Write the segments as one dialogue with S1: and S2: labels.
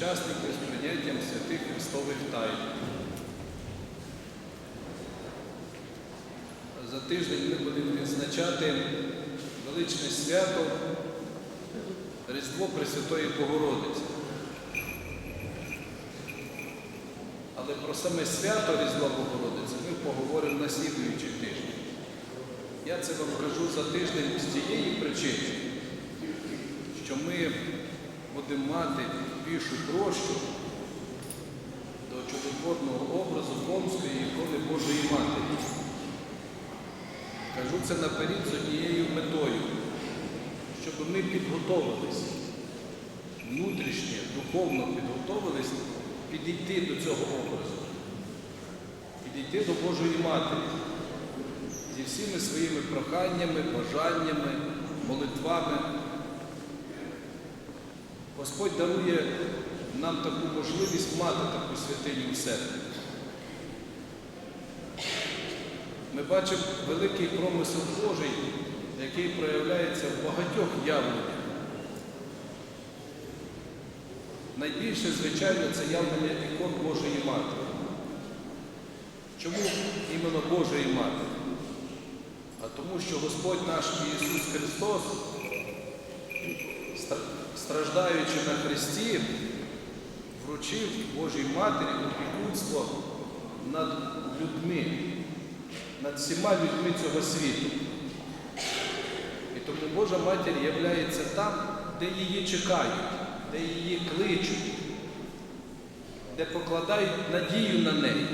S1: причасники з прийняттям святих Христових тайн. За тиждень ми будемо відзначати величне свято Різдво Пресвятої Богородиці. Але про саме свято Різдва Богородиці ми поговоримо на слідуючий тиждень. Я це вам кажу за тиждень з тієї причини, що ми будемо мати більшу прощу до чудотворного образу Помської ікони Божої Матері. Кажу це наперед з однією метою, щоб ми підготовились, внутрішньо, духовно підготовились підійти до цього образу, підійти до Божої Матері зі всіми своїми проханнями, бажаннями, молитвами. Господь дарує нам таку можливість мати таку святиню у себе. Ми бачимо великий промисел Божий, який проявляється в багатьох явленнях. Найбільше, звичайно, це явлення ікон Божої Матері. Чому іменно Божої Матері? А тому, що Господь наш Ісус Христос, страждаючи на Христі, вручив Божій Матері опікунство над людьми, над всіма людьми цього світу. І тому Божа Матір являється там, де її чекають, де її кличуть, де покладають надію на неї.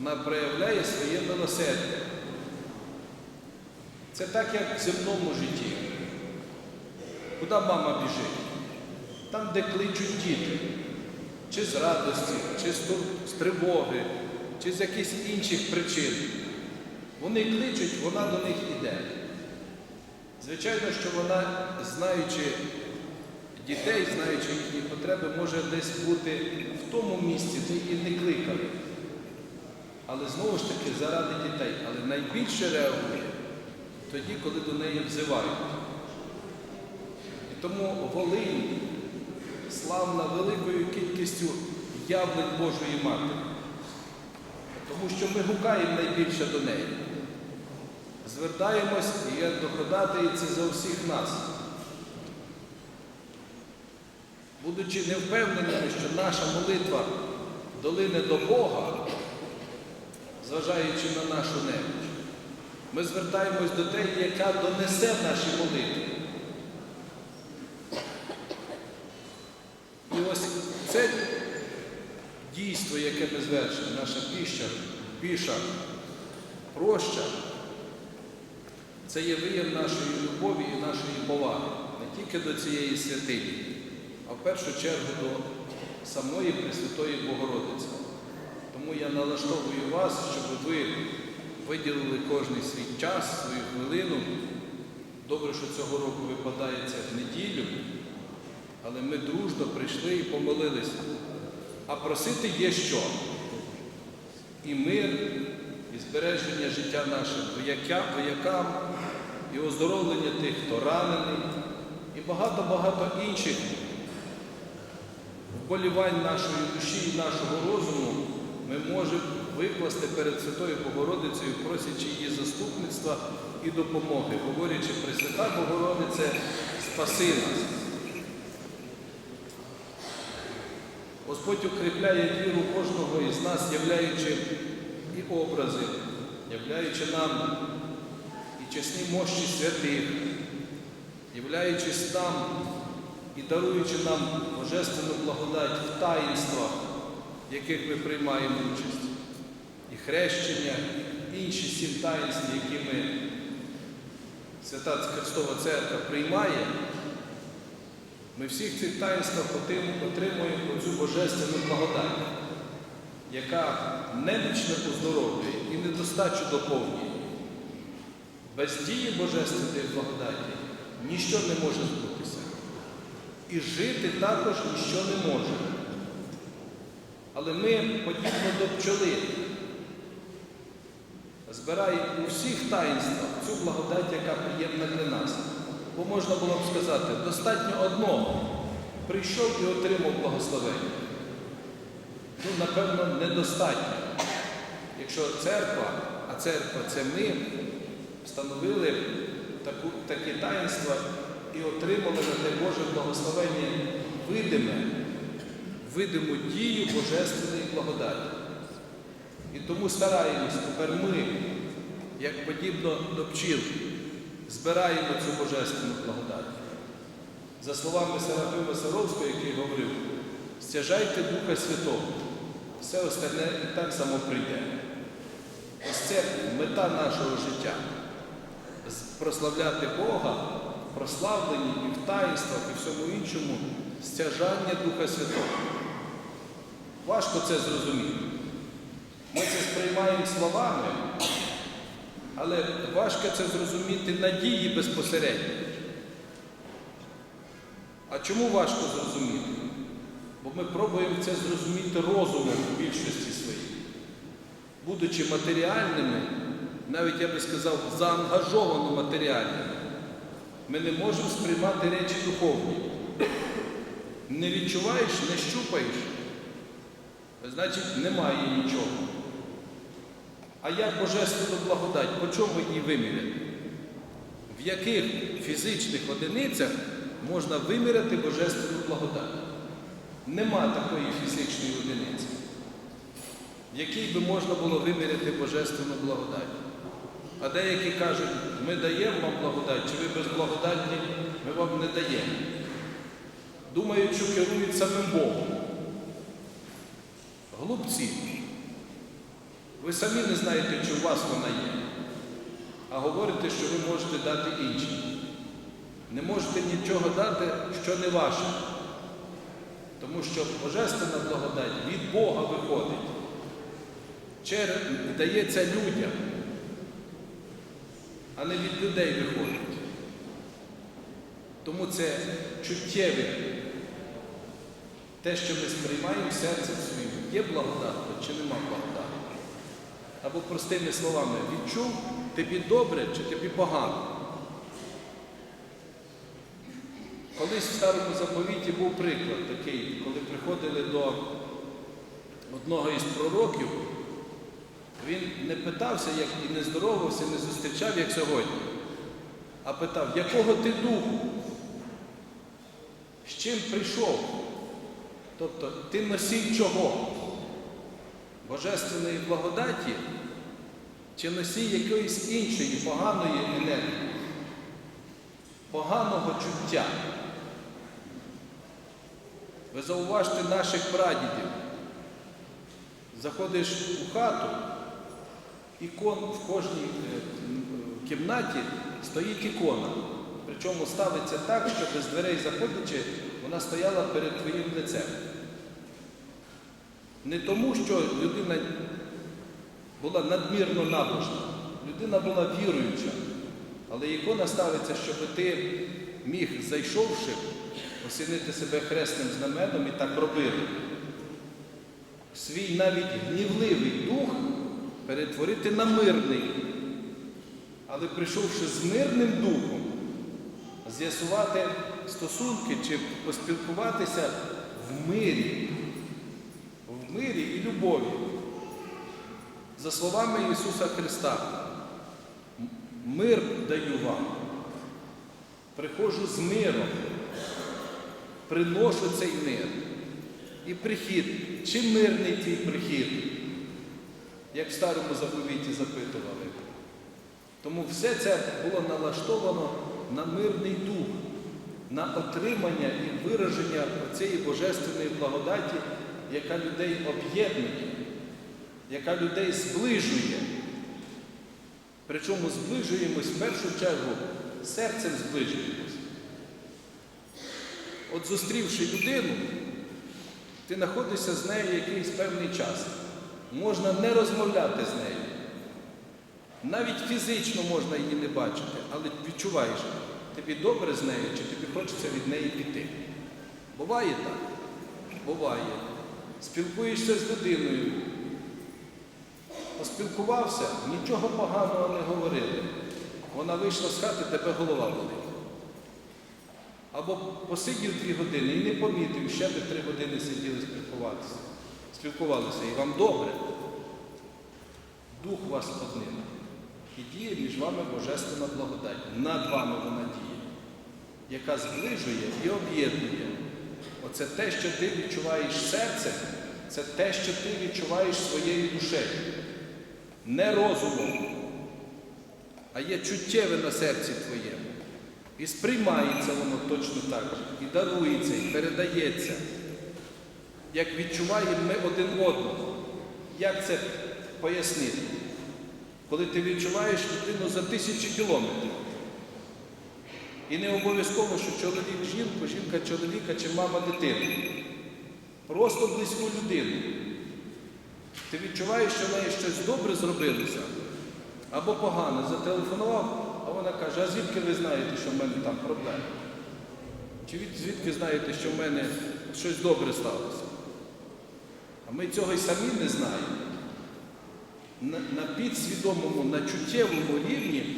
S1: Вона проявляє своє милосердя. Це так, як в земному житті. Куди мама біжить? Там, де кличуть діти, чи з радості, чи з тривоги, чи з якихось інших причин. Вони кличуть, вона до них іде. Звичайно, що вона, знаючи дітей, знаючи їхні потреби, може десь бути в тому місці, де її не кликали. Але знову ж таки заради дітей. Але найбільше реагує тоді, коли до неї взивають. Тому Волинь славна великою кількістю явлень Божої Матері. Тому що ми гукаємо найбільше до неї. Звертаємось і як доходатається за всіх нас. Будучи невпевненими, що наша молитва долине до Бога, зважаючи на нашу неміч, ми звертаємось до тієї, яка донесе наші молитви. І ось це дійство, яке ми звершили, наша піща, піша, проща, це є вияв нашої любові і нашої поваги не тільки до цієї святині, а в першу чергу до самої Пресвятої Богородиці. Тому я налаштовую вас, щоб ви виділили кожний свій час, свою хвилину. Добре, що цього року випадає це в неділю, але ми дружно прийшли і помолилися. А просити є що? І мир, і збереження життя нашим вояка- воякам, і оздоровлення тих, хто ранений, і багато-багато інших вболівань нашої душі і нашого розуму ми можемо викласти перед Святою Богородицею, просячи її заступництва і допомоги, говорячи, Пресвята Богородице, спаси нас. Господь укріпляє віру кожного із нас, являючи і образи, являючи нам і чесні мощі святих, являючись нам і даруючи нам божественну благодать в таїнствах, в яких ми приймаємо участь, і хрещення, і інші сім таїнств, які ми, Свята Христова Церква приймає, ми всіх цих таїнствах отримуємо цю божественну благодать, яка немічно оздоровлює і недостачу доповнює. Без дії Божественної благодаті ніщо не може збутися. І жити також ніщо не може. Але ми, подібно до пчоли, збираємо у всіх таїнствах цю благодать, яка приємна для нас. Бо можна було б сказати, достатньо одного, прийшов і отримав благословення. Ну, напевно, недостатньо. Якщо церква, а церква це ми, встановили таку, такі таїнства і отримали на те Боже благословення видиме, видиму дію Божественної благодаті. І тому стараємось тепер ми, як подібно до пчіл, збираємо цю божественну благодать. За словами Серафима Саровського, який говорив, стяжайте Духа Святого, все остальне і так само прийде. Ось це мета нашого життя прославляти Бога, в прославленні і в таїнствах, і всьому іншому, стяжання Духа Святого. Важко це зрозуміти. Ми це сприймаємо словами, але важко це зрозуміти на дії безпосередньо. А чому важко зрозуміти? Бо ми пробуємо це зрозуміти розумом в більшості своїй. Будучи матеріальними, навіть я би сказав, заангажовано матеріальними, ми не можемо сприймати речі духовні. Не відчуваєш, не щупаєш, значить немає нічого. А як божественну благодать, по чому її виміряти? В яких фізичних одиницях можна виміряти божественну благодать? Нема такої фізичної одиниці, в якій би можна було виміряти божественну благодать. А деякі кажуть, ми даємо вам благодать, чи ви без благодаті ми вам не даємо. Думають, що керують самим Богом. Глупці. Ви самі не знаєте, чи у вас вона є. А говорите, що ви можете дати іншим. Не можете нічого дати, що не ваше. Тому що Божественна благодать від Бога виходить. Дається людям, а не від людей виходить. Тому це чуттєве. Те, що ми сприймаємо серцем своїм, є благодатно чи нема благодати. Або простими словами, відчув тобі добре чи тобі погано. Колись в старому заповіті був приклад такий, коли приходили до одного із пророків, він не питався, як і не здоровався, не зустрічав, як сьогодні, а питав, якого ти духу? З чим прийшов? Тобто ти носій чого? Божественної благодаті чи носій якоїсь іншої поганої енергії, поганого чуття. Ви зауважте наших прадідів. Заходиш у хату, ікон в кожній е, кімнаті стоїть ікона. Причому ставиться так, щоб з дверей заходячи, вона стояла перед твоїм лицем. Не тому, що людина була надмірно набожна, людина була віруюча, але ікона ставиться, щоб ти міг, зайшовши, осінити себе хресним знаменом і так робили. Свій навіть гнівливий дух перетворити на мирний. Але прийшовши з мирним духом, з'ясувати стосунки чи поспілкуватися в мирі, мирі і любові. За словами Ісуса Христа, мир даю вам, приходжу з миром, приношу цей мир. І прихід, чи мирний твій прихід, як в старому заповіті запитували. Тому все це було налаштовано на мирний дух, на отримання і вираження цієї божественної благодаті, яка людей об'єднує, яка людей зближує. Причому зближуємось в першу чергу серцем зближуємось. От зустрівши людину, ти знаходишся з нею якийсь певний час. Можна не розмовляти з нею. Навіть фізично можна її не бачити, але відчуваєш, тобі добре з нею, чи тобі хочеться від неї піти. Буває так? Буває. Спілкуєшся з людиною. Поспілкувався, нічого поганого не говорили. Вона вийшла з хати, тебе голова болить. Або посидів дві години і не помітив, ще би три години сиділи спілкуватися. Спілкувалися, і вам добре. Дух вас одним. І діє між вами Божественна благодать. Над вами вона діє, яка зближує і об'єднує. Оце те, що ти відчуваєш серцем, це те, що ти відчуваєш своєю душею. Не розумом, а є чуттєве на серці твоєму. І сприймається воно точно так і дарується, і передається. Як відчуваємо ми один одного. Як це пояснити? Коли ти відчуваєш людину за тисячі кілометрів. І не обов'язково, що чоловік жінку, жінка чоловіка чи мама дитину. Просто близьку людину. Ти відчуваєш, що в неї щось добре зробилося або погано, зателефонував, а вона каже, а звідки ви знаєте, що в мене там проблеми? Чи звідки знаєте, що в мене щось добре сталося? А ми цього й самі не знаємо. На, на підсвідомому, на чуттєвому рівні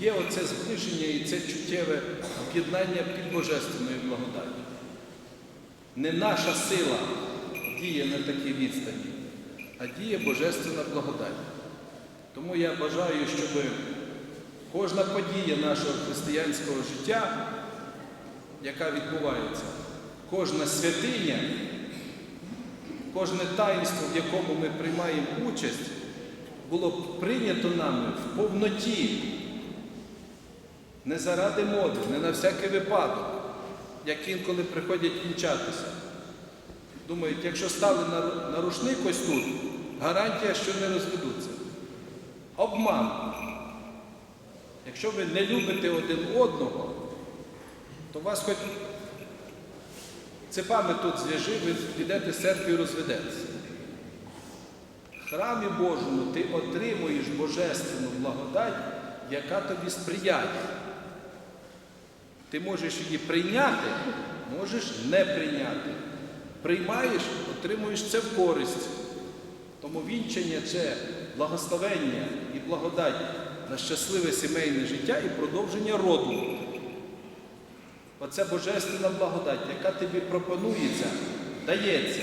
S1: є оце зближення і це чуттєве об'єднання під божественною благодаттю. Не наша сила діє на такій відстані, а діє божественна благодать. Тому я бажаю, щоб кожна подія нашого християнського життя, яка відбувається, кожна святиня, кожне таїнство, в якому ми приймаємо участь, було б прийнято нами в повноті, не заради моди, не на всякий випадок, як інколи приходять вінчатися. Думають, якщо стали на, рушник ось тут, гарантія, що не розведуться. Обман. Якщо ви не любите один одного, то вас хоч цепами тут зв'яжи, ви підете з церкви і розведетеся. В храмі Божому ти отримуєш божественну благодать, яка тобі сприяє. Ти можеш її прийняти, можеш не прийняти. Приймаєш, отримуєш це в користь. Тому вінчання це благословення і благодать на щасливе сімейне життя і продовження роду. Оце божественна благодать, яка тобі пропонується, дається.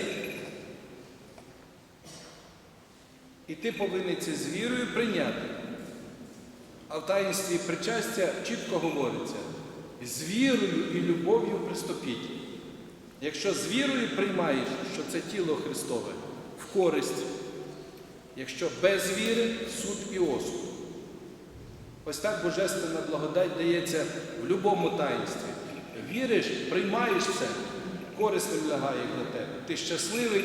S1: І ти повинен це з вірою прийняти. А в таїнстві причастя чітко говориться, з вірою і любов'ю приступіть. Якщо з вірою приймаєш, що це тіло Христове, в користь, якщо без віри суд і осуд. Ось так божественна благодать дається в будь-якому таїнстві. Віриш, приймаєш це, корисним лягає для тебе. Ти щасливий,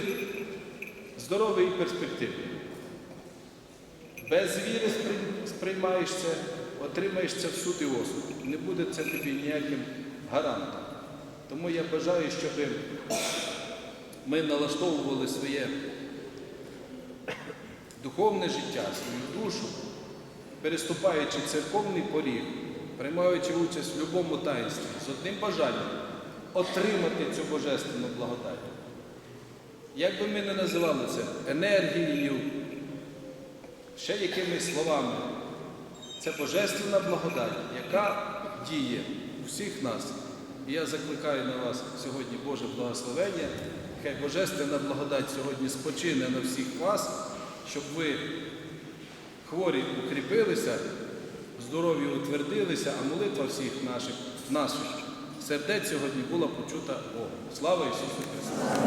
S1: здоровий і перспективний. Без віри сприй- сприймаєш це, отримаєш це в суд і осуд. Не буде це тобі ніяким гарантом. Тому я бажаю, щоб ми налаштовували своє духовне життя, свою душу, переступаючи церковний поріг, приймаючи участь в будь-якому таїнстві з одним бажанням отримати цю божественну благодать. Як би ми не називали це енергією, ще якимись словами, це божественна благодать, яка діє у всіх нас. І я закликаю на вас сьогодні Боже благословення. Хай Божественна благодать сьогодні спочине на всіх вас, щоб ви хворі укріпилися, здорові утвердилися, а молитва всіх наших, наших сердець сьогодні була почута Богом. Слава Ісусу Христу!